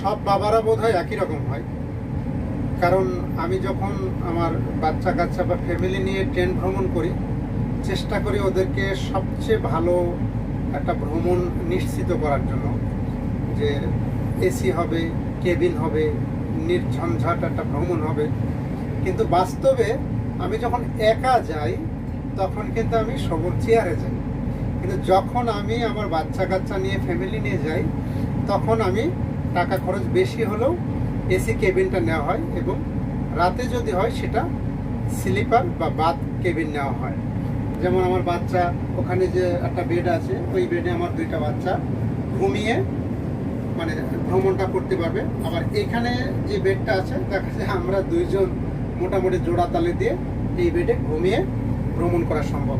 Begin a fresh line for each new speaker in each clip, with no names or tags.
সব বাবারা বোধ হয় একই রকম হয় কারণ আমি যখন আমার বাচ্চা কাচ্চা বা ফ্যামিলি নিয়ে ট্রেন ভ্রমণ করি, চেষ্টা করি ওদেরকে সবচেয়ে ভালো একটা ভ্রমণ নিশ্চিত করার জন্য যে এসি হবে কেবিন হবে, নির্ঝঞ্ঝাট একটা ভ্রমণ হবে। কিন্তু বাস্তবে আমি যখন একা যাই, তখন কিন্তু আমি সবল চেয়ারে যাই। কিন্তু যখন আমি আমার বাচ্চা কাচ্চা নিয়ে ফ্যামিলি নিয়ে যাই, তখন আমি টাকা খরচ বেশি হলেও এসি কেবিনটা নেওয়া হয় এবং রাতে যদি হয় সেটা স্লিপার বা বাথ কেবিন নেওয়া হয়। যেমন আমার বাচ্চা, ওখানে যে একটা বেড আছে, ওই বেডে আমার দুইটা বাচ্চা ঘুমিয়ে মানে ভ্রমণটা করতে পারবে। আবার এখানে যে বেডটা আছে, দেখা যায় আমরা দুইজন মোটামুটি জোড়া তালে দিয়ে এই বেডে ঘুমিয়ে ভ্রমণ করা সম্ভব।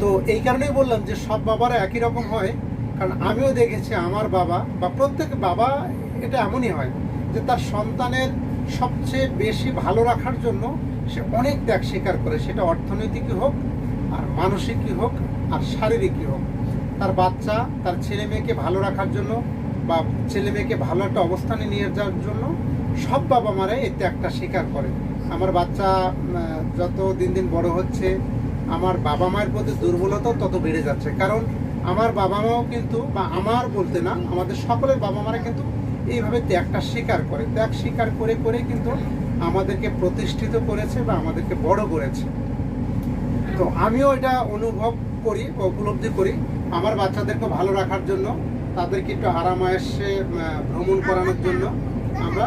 তো এই কারণেই বললাম যে সব বাবারা একই রকম হয়। কারণ আমিও দেখেছি আমার বাবা বা প্রত্যেক বাবা এটা এমনই হয় যে তার সন্তানের সবচেয়ে বেশি ভালো রাখার জন্য সে অনেক ত্যাগ স্বীকার করে। সেটা অর্থনৈতিকই হোক, আর মানসিকই হোক, আর শারীরিকই হোক। তার বাচ্চা তার ছেলে মেয়েকে ভালো রাখার জন্য বা ছেলে মেয়েকে ভালো একটা অবস্থানে নিয়ে যাওয়ার জন্য সব বাবা মারাই এই ত্যাগটা স্বীকার করে। আমার বাচ্চা যত দিন দিন বড় হচ্ছে, আমার বাবা মায়ের প্রতি দুর্বলতাও তত বেড়ে যাচ্ছে। কারণ আমার বাবা মাও কিন্তু বা আমার বলতে না, আমাদের সকলের বাবা মারা কিন্তু এইভাবে ত্যাগটা স্বীকার করে। ত্যাগ স্বীকার করে করে কিন্তু আমাদেরকে প্রতিষ্ঠিত করেছে বা আমাদেরকে বড় করেছে। তো আমিও এটা অনুভব করি বা উপলব্ধি করি। আমার বাচ্চাদেরকে ভালো রাখার জন্য, তাদেরকে একটু আরামায়েসে ভ্রমণ করানোর জন্য আমরা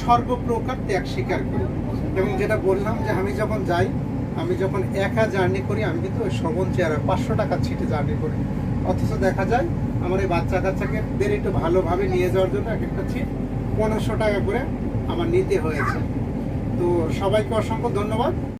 সর্বপ্রকার ত্যাগ স্বীকার করি। এবং যেটা বললাম যে আমি যখন যাই, আমি যখন একা জার্নি করি, আমি কিন্তু ওই শোভন চেয়ারে পাঁচশো টাকা ছিটে জার্নি করি। অথচ দেখা যায় আমার এই বাচ্চা কাচ্চাকে দের একটু ভালোভাবে নিয়ে যাওয়ার জন্য এক একটা ছিট পনেরোশো টাকা করে আমার নিতে হয়েছে। তো সবাইকে অসংখ্য ধন্যবাদ।